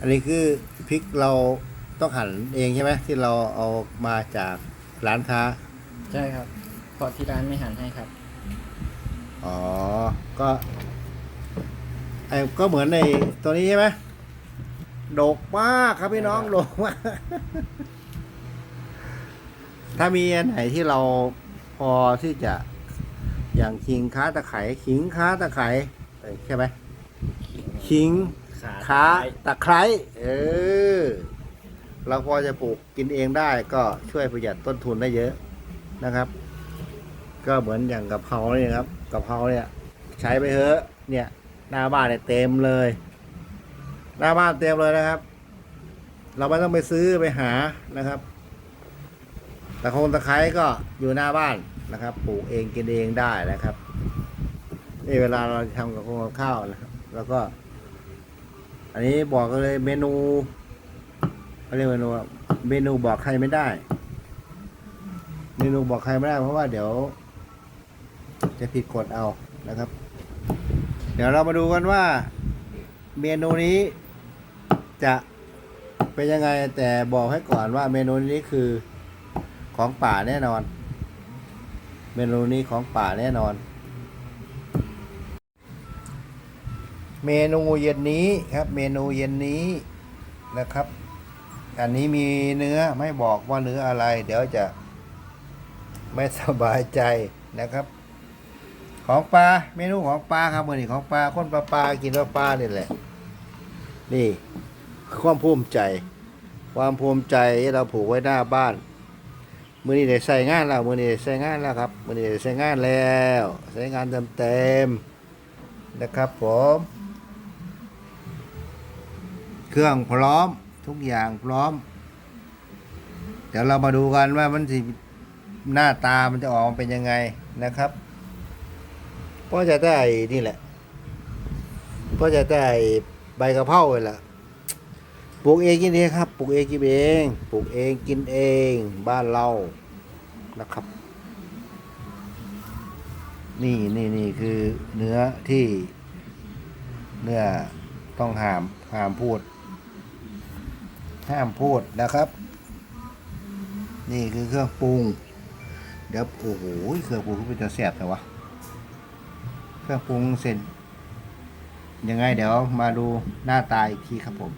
อันนี้คือพริกเราต้องหั่นเองใช่ไหมที่เราเอามาจากร้านค้า ใช่ครับเพราะที่ร้านไม่หั่นให้ครับ อ๋อ ก็ไอ้ก็เหมือนในตัวนี้ใช่ไหมโดกมากครับพี่น้องใช่ครับ โดกมาก ถ้ามีอันไหนที่เราพอที่จะอย่างขิงค้าตะไคร้ขิงค้าตะไคร้เอ้ยใช่ไหมขิง ขาค้าตะไคร้เออ เราพอจะปลูกกินเองได้ก็ช่วยประหยัดต้นทุนได้เยอะนะครับ ก็เหมือนอย่างกะเพราเนี่ยครับกะเพราเนี่ย ใช้ไปเถอะเนี่ย หน้าบ้านเนี่ยเต็มเลย หน้าบ้านเต็มเลยนะครับ เราไม่ต้องไปซื้อไปหานะครับตะโคนตะไคร้ก็อยู่หน้าบ้านนะครับ ปลูกเองกินเองได้นะครับนี่เวลาเราทำกับโคงกับข้าวนะครับ แล้วก็ อันนี้บอกเลยเมนูเขาเรียกเมนูเมนูบอกใครไม่ได้ เมนูบอกใครไม่ได้ เพราะว่าเดี๋ยว จะผิดกฎเอานะครับ เดี๋ยวเรามาดูกันว่า เมนูนี้จะเป็นยังไงแต่บอกให้ก่อนว่า เมนูนี้คือของป่าแน่นอน เมนูนี้ของป่าแน่นอน เมนูเย็นนี้ครับ เมนูเย็นนี้นะครับ อันนี้มีเนื้อไม่บอกว่าเนื้ออะไร เดี๋ยวจะไม่สบายใจนะครับ ของปลาเมนูของปลาครับมือนี้ของปลาคนปลาปลากินปลาปลานี่แหละ นี่ความภูมิใจ ความภูมิใจที่เราผูกไว้หน้าบ้านมือนี้ได้ใส่งานแล้วมือนี้ได้ใส่งานแล้วครับมือนี้ได้ใส่งานแล้ว ใส่งานเต็มเต็มๆนะครับผม เครื่องพร้อมทุกอย่างพร้อม เดี๋ยวเรามาดูกันว่ามันสิหน้าตามันจะออกมาเป็นยังไงนะครับก็จะได้นี่แหละก็จะได้ใบกะเพราเลยล่ะปลูกเองกินเองครับปลูกเองกินเองปลูกเองกินเองบ้านเรานะครับ นี่นี่นี่คือเนื้อที่ เนื้อต้องห้ามห้ามพูด ห้ามพูดนะครับ นี่คือเครื่องปรุง เดี๋ยวโอ้โหเครื่องปรุงเป็นจะแสบแต่วะเครื่องปรุงเสร็จยังไงเดี๋ยวมาดูหน้าตาอีกทีครับผม